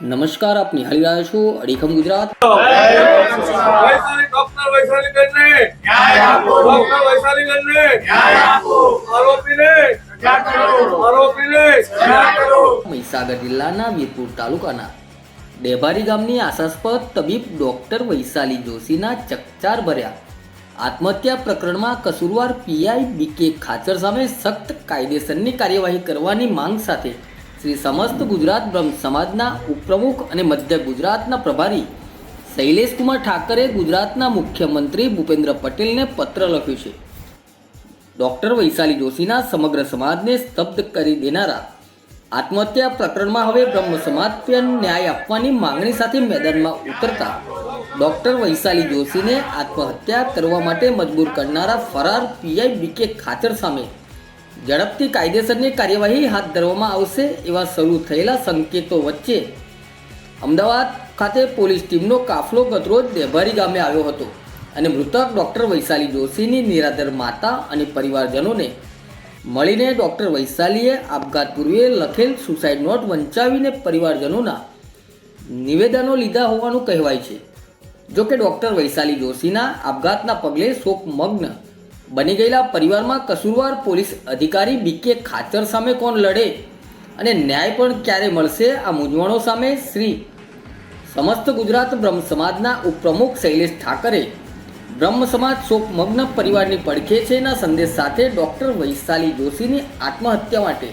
નમસ્કાર, આપ નિહાળી રહ્યા છો અડીખમ ગુજરાત. મહીસાગર જિલ્લાના વીરપુર તાલુકાના ડેભારી ગામની આશાસ્પદ તબીબ ડોક્ટર વૈશાલી જોશીના ચકચાર ભર્યા. આત્મહત્યા પ્રકરણમાં કસૂરવાર પીઆઈ બીકે ખાચર સામે સખ્ત કાયદેસરની કાર્યવાહી કરવાની માંગ સાથે શ્રી સમસ્ત ગુજરાત બ્રહ્મ સમાજના ઉપપ્રમુખ અને મધ્ય ગુજરાતના પ્રભારી શૈલેષકુમાર ઠાકરે ગુજરાતના મુખ્યમંત્રી ભૂપેન્દ્ર પટેલને પત્ર લખ્યું છે. ડૉક્ટર વૈશાલી જોશીના સમગ્ર સમાજને સ્તબ્ધ કરી દેનારા આત્મહત્યા પ્રકરણમાં હવે બ્રહ્મ સમાજ ન્યાય આપવાની માંગણી સાથે મેદાનમાં ઉતરતા ડૉક્ટર વૈશાલી જોશીને આત્મહત્યા કરવા માટે મજબૂર કરનારા ફરાર પીઆઈ બીકે ખાચર સામે ઝડપથી કાયદેસરની કાર્યવાહી હાથ ધરવામાં આવશે એવા શરૂ થયેલા સંકેતો વચ્ચે અમદાવાદ ખાતે પોલીસ ટીમનો કાફલો ગતરોજ દેભારી ગામે આવ્યો હતો અને મૃતક ડૉક્ટર વૈશાલી જોશીની નિરાધર માતા અને પરિવારજનોને મળીને ડૉક્ટર વૈશાલીએ આપઘાત પૂર્વે લખેલ સુસાઇડ નોટ વંચાવીને પરિવારજનોના નિવેદનો લીધા હોવાનું કહેવાય છે. જોકે ડૉક્ટર વૈશાલી જોશીના આપઘાતના પગલે શોકમગ્ન બની ગયેલા પરિવારમાં કસૂરવાર પોલીસ અધિકારી બીકે ખાચર સામે કોણ લડે અને ન્યાય પણ ક્યારે મળશે આ મૂંઝવણો સામે શ્રી સમસ્ત ગુજરાત બ્રહ્મ સમાજના ઉપપ્રમુખ શૈલેષ ઠાકરે બ્રહ્મ સમાજ શોકમગ્ન પરિવારની પડખે છે ના સંદેશ સાથે ડૉક્ટર વૈશાલી જોશીની આત્મહત્યા માટે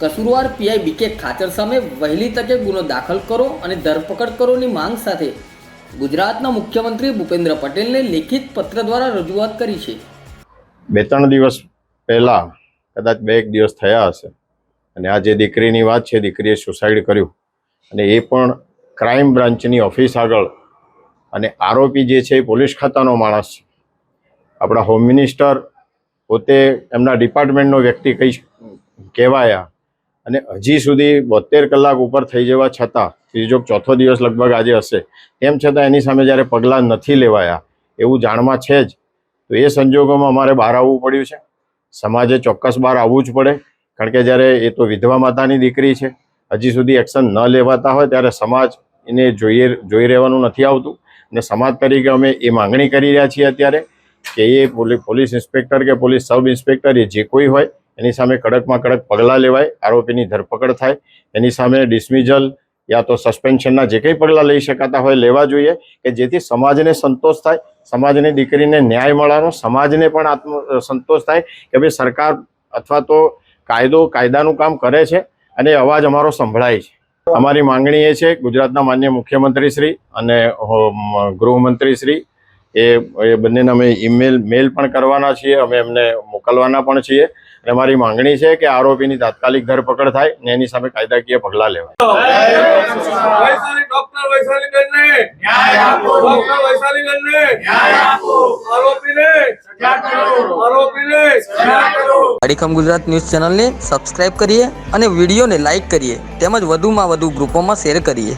કસૂરવાર પીઆઈ બીકે ખાચર સામે વહેલી તકે ગુનો દાખલ કરો અને ધરપકડ કરોની માંગ સાથે ગુજરાતના મુખ્યમંત્રી ભૂપેન્દ્ર પટેલને લેખિત પત્ર દ્વારા રજૂઆત કરી છે. બે ત્રણ દિવસ પહેલાં કદાચ બે એક દિવસ થયા હશે. અને આ જે દીકરીની વાત છે, દીકરીએ સુસાઇડ કર્યું. અને એ પણ ક્રાઇમ બ્રાન્ચની ઓફિસ આગળ. અને આરોપી જે છે, એ પોલીસ ખાતાનો માણસ છે. આપણા હોમ મિનિસ્ટર પોતે એમના ડિપાર્ટમેન્ટનો વ્યક્તિ કઈ કહેવાયા. અને હજી સુધી બોતેર કલાક ઉપર થઈ જવા છતાં, ત્રીજો ચોથો દિવસ લગભગ આજે હશે. તેમ છતાં એની સામે જ્યારે પગલાં નથી લેવાયા, એવું જાણમાં છે જ. તો એ સંજોગોમાં અમારે બહાર આવવું પડ્યું છે. સમાજે ચોક્કસ બહાર આવવું જ પડે. કારણ કે જ્યારે એ તો વિધવા માતાની દીકરી છે, હજી સુધી એક્શન ન લેવાતા હોય ત્યારે સમાજ એને જોઈએ જોઈ રહેવાનું નથી આવતું. અને સમાજ તરીકે અમે એ માંગણી કરી રહ્યા છીએ અત્યારે કે એ પોલી- પોલીસ ઇન્સ્પેક્ટર કે પોલીસ સબ ઇન્સ્પેક્ટર એ જે કોઈ હોય, એની સામે કડકમાં કડક પગલાં લેવાય, આરોપીની ધરપકડ થાય, એની સામે ડિસમિઝલ યા તો સસ્પેન્શનના જે કંઈ પગલાં લઈ શકાતા હોય લેવા જોઈએ કે જેથી સમાજને સંતોષ થાય સમાજની દીકરીને ન્યાય મળવાનો, સમાજને પણ આત્મ સંતોષ થાય કે ભાઈ સરકાર અથવા તો કાયદો, કાયદાનું કામ કરે છે અને અવાજ અમારો સંભળાય છે. અમારી માંગણી એ છે, ગુજરાતના માન્ય મુખ્યમંત્રી શ્રી અને હોમ- ગૃહમંત્રી શ્રી એ એ બંનેને અમે ઈમેલ, મેલ પણ કરવાના છીએ, અમે એમને મોકલવાના પણ છીએ. અને મારી માંગણી છે કે આરોપીની તાત્કાલિક ધરપકડ થાય ને એની સામે કાયદાકીય પગલાં લેવાય. વૈશાલી ડોક્ટર વૈશાલી બેનને ડોક્ટર વૈશાલી બેનને આરોપીને આરોપીને અડીખમ ગુજરાત ન્યૂઝ ચેનલને સબસ્ક્રાઇબ કરીએ અને વિડીયોને લાઇક કરીએ. તેમજ વધુમાં વધુ ગ્રુપોમાં શેર કરીએ.